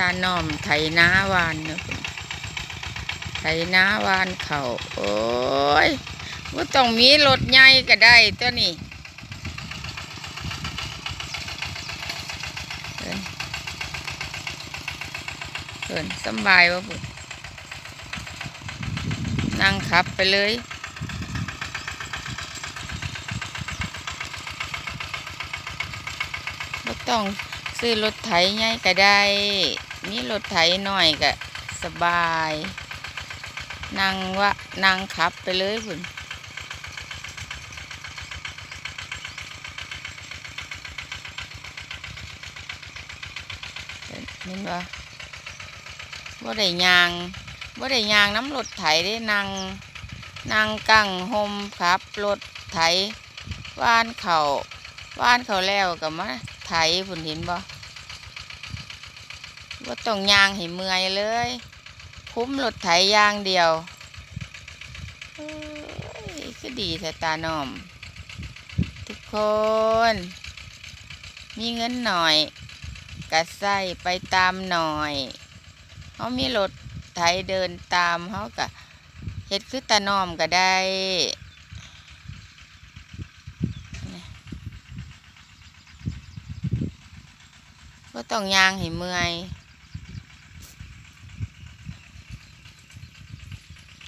ตาหน่อมไถนาวานนะไถนาวานเขาโอ้ยว่าต้องมีรถใหญ่ก็ได้ตัวนี้เอิ้นเอินสบายวะพุ่นนั่งขับไปเลยไม่ต้องซื้อรถไถใหญ่ก็ได้ มีรถไถหน่อยก็สบายนั่งวะนั่งขับไปเลยพุ่นเห็นว่าบ่ได้ยางบ่ได้ยางน้ำรถไถได้นั่งนั่งกั้งหมขับรถไถว่านเขาว่านเขาแล้วก็มาไถพุ่นเห็นบ่ บ่าต้องยางให้เมื่อยเลย คุ้มรถไถยางเดียวเอ้ยก็ดีแต่ตาหน่อม ทุกคน มีเงินหน่อยกะใส่ไปตามหน่อยเขามีรถไถเดินตามเขากะเฮ็ดคือตาหน่อมก็ได้ก็ต้องยางให้เมื่อย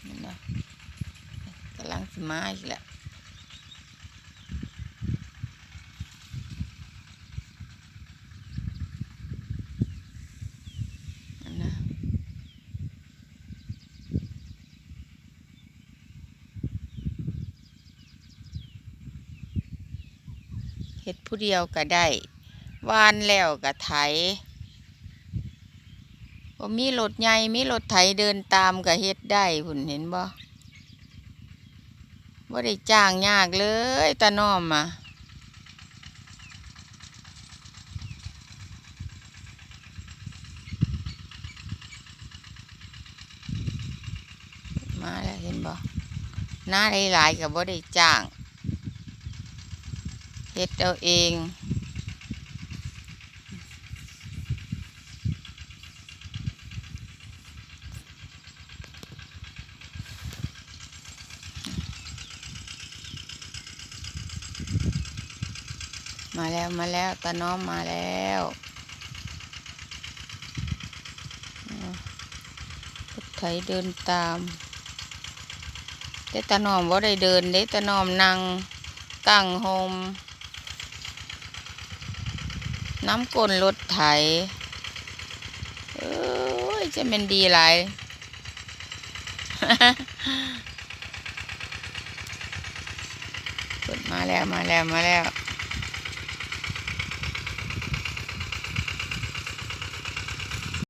นั่นนะกำลังสิ มาอีกแล้วเฮ็ดผู้เดียวก็ได้วานแล้วก็ไถบ่มีรถใหญ่มีรถไถเดินตามก็เฮ็ดได้พุ่นเห็นบ่ บ่ได้จ้างยากเลยตาน้อมอะมาแล้วเห็นบ่หน้าหลายๆก็บ่ได้จ้างเฮ็ดเอาเอง มาแล้วมาแล้วตาน้อมมาแล้วรถไถเดินตามแต่ตาน้อมว่าได้เดินเด้ตาน้อมนั่งตั้งโฮมน้ำก้นรถไถเอ้ยจะเป็นดีหลาย กด มาแล้วมาแล้วมาแล้ว